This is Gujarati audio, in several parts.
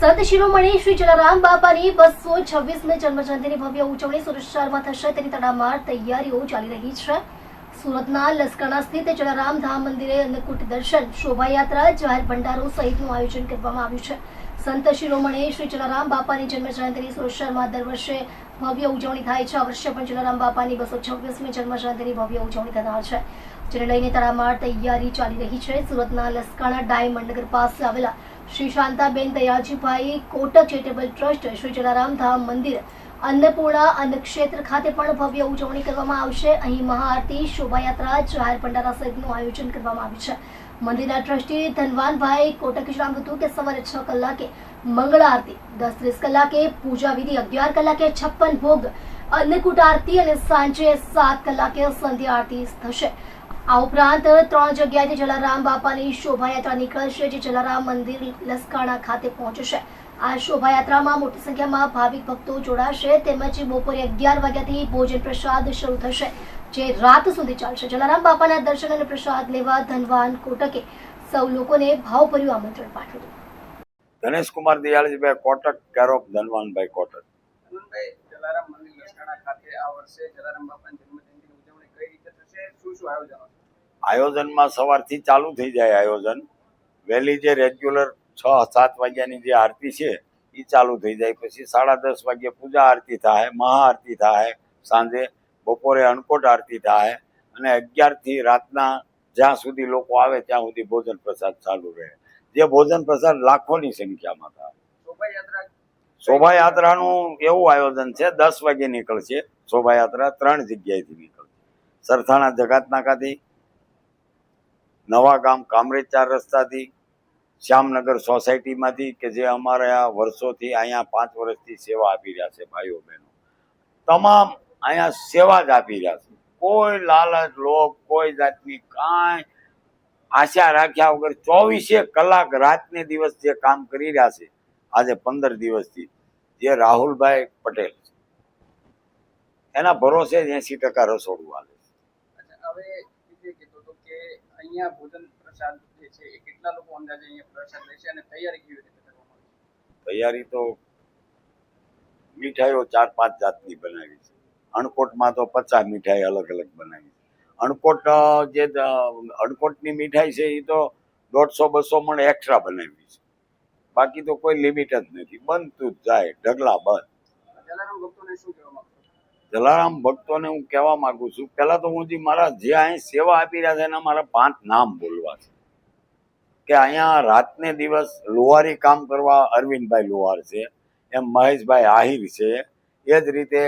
સંત શિરોમણી શ્રી જલારામ બાપાની બસો છવ્વીસમી જન્મજયંતિની ભવ્ય ઉજવણી સુરત શહેરમાં થશે. તેની તડામાર તૈયારીઓ ચાલી રહી છે. સુરતના લસકાણા સ્થિત જલારામ ધામ મંદિરે અન્નકૂટ દર્શન, શોભાયાત્રા, જાહેર ભંડારો સહિતનું આયોજન કરવામાં આવ્યું છે. સંત શિરોમણી શ્રી જલારામ બાપાની જન્મજયંતિની સુરત શહેરમાં દર વર્ષે ભવ્ય ઉજવણી થાય છે. આ વર્ષે પણ જલારામ બાપાની બસો છવ્વીસમી જન્મજયંતિની ભવ્ય ઉજવણી થનાર છે. જેને લઈને તડામાર તૈયારી ચાલી રહી છે. સુરતના લસકાણા ડાયમંડ નગર પાસે આવેલા શ્રી શાંતાબેન દયાજીભાઈ કોટક ચેરિટેબલ ટ્રસ્ટ, શ્રી જલારામ ધામ મંદિર, અન્નપૂર્ણા અન્નક્ષેત્ર ખાતે પણ ભવ્ય ઉજવણી કરવામાં આવશે. અહીં મહાઆરતી, શોભાયાત્રા, જાહેર ભંડારા સહિતનું આયોજન કરવામાં આવ્યું છે. મંદિરના ટ્રસ્ટી ધનવાનભાઈ કોટકે જણાવ્યું હતું કે સવારે છ કલાકે મંગળ આરતી, દસ ત્રીસ કલાકે પૂજા વિધિ, અગિયાર કલાકે છપ્પન ભોગ, અન્નકૂટ આરતી અને સાંજે સાત કલાકે સંધ્યા આરતી થશે. આ ઉપરાંત ત્રણ જગ્યાએથી જલારામ બાપાની શોભાયાત્રા નીકળશે જે જલારામ મંદિર લસકાણા ખાતે પહોંચશે. આ શોભાયાત્રામાં મોટી સંખ્યામાં ભાવિક ભક્તો જોડાશે તેમજ બપોરે અગિયાર વાગ્યાથી ભોજન પ્રસાદ શરૂ થશે જે રાત સુધી ચાલશે. જલારામ બાપાના દર્શન અને પ્રસાદ લેવા ધનવાન કોટકે સૌ લોકોને ભાવભર્યું આમંત્રણ પાઠવ્યું. ગણેશ કુમાર દિયાળજીભાઈ કોટક કેરોપ ધનવાનભાઈ કોટક. જલારામ મંદિર લસકાણા ખાતે આ વર્ષે જલારામ બાપાની જન્મજયંતિની શું આયોજનમાં સવારથી ચાલુ થઈ જાય આયોજન. વહેલી જે રેગ્યુલર છ સાત વાગ્યાની જે આરતી છે એ ચાલુ થઈ જાય. પછી સાડા દસ વાગ્યે પૂજા આરતી થાય મહાઆરતી થાય સાંજે બપોરે અન્નકોટ આરતી થાય અને અગિયારથી રાતના જ્યાં સુધી લોકો આવે ત્યાં સુધી ભોજન પ્રસાદ ચાલુ રહે. જે ભોજન પ્રસાદ લાખોની સંખ્યામાં થાય. શોભાયાત્રા શોભાયાત્રાનું એવું આયોજન છે દસ વાગે નીકળશે શોભાયાત્રા ત્રણ જગ્યાએથી નીકળશે. સરથાણા જગાતનાકાથી, નવા ગામ કામરેજ ચાર રસ્તાથી, શ્યામનગર સોસાયટીમાંથી કે જે અમારે આ વર્ષોથી અહીંયા પાંચ વર્ષથી સેવા આપી રહ્યા છે ભાઈઓ બહેનો. તમામ અહીંયા સેવા જ આપી રહ્યા છે. કોઈ લાલચ, લોભ, કોઈ જાતની કાંઈ આશા રાખ્યા વગર ચોવીસે કલાક રાતને દિવસ જે કામ કરી રહ્યા છે, આજે પંદર દિવસથી, જે રાહુલભાઈ પટેલ છે. એના ભરોસે જ એસી ટકા રસોડું હાલે અહીંયા ભોજન પ્રસાદ જે છે એ કેટલા લોકો અંદાજે અહીંયા પ્રસાદ લેશે અને તૈયારી કેવી રીતે કરવામાં આવે તૈયારી તો મીઠાઈઓ ચાર પાંચ જાતની બનાવી છે. અણકોટમાં તો પચાસ મીઠાઈ અલગ અલગ બનાવી છે. અણકોટ જે અણકોટની મીઠાઈ છે એ તો દોઢસો બસો મણ એક્સ્ટ્રા બનાવી છે. બાકી તો કોઈ લિમિટ જ નથી. બનતું જ જાય. ઢગલા બંધ. જલારામ ભક્તોને શું કહેવા માંગશો જલારામ ભક્તોને હું કહેવા માંગુ છું, પહેલા તો હું જે મારા જે અહીં સેવા આપી રહ્યા છે એના મારા પાંચ નામ બોલવા છે. કે અહીંયા રાતને દિવસ લોહારી કામ કરવા અરવિંદભાઈ લોહાર છે, એમ મહેશભાઈ આહિર છે, એ જ રીતે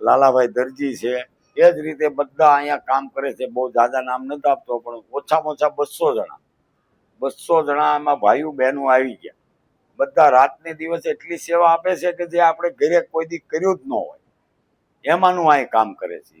લાલાભાઈ દરજી છે, એ જ રીતે બધા અહીંયા કામ કરે છે. બહુ જાજા નામ નથી આપતો, પણ ઓછામાં ઓછા બસો જણા. બસો જણા એમાં ભાઈઓ બહેનો આવી ગયા. બધા રાતને દિવસ એટલી સેવા આપે છે કે જે આપણે ઘરે કોઈ દી કર્યું જ ન હોય. એમાંનું આ કામ કરે છે.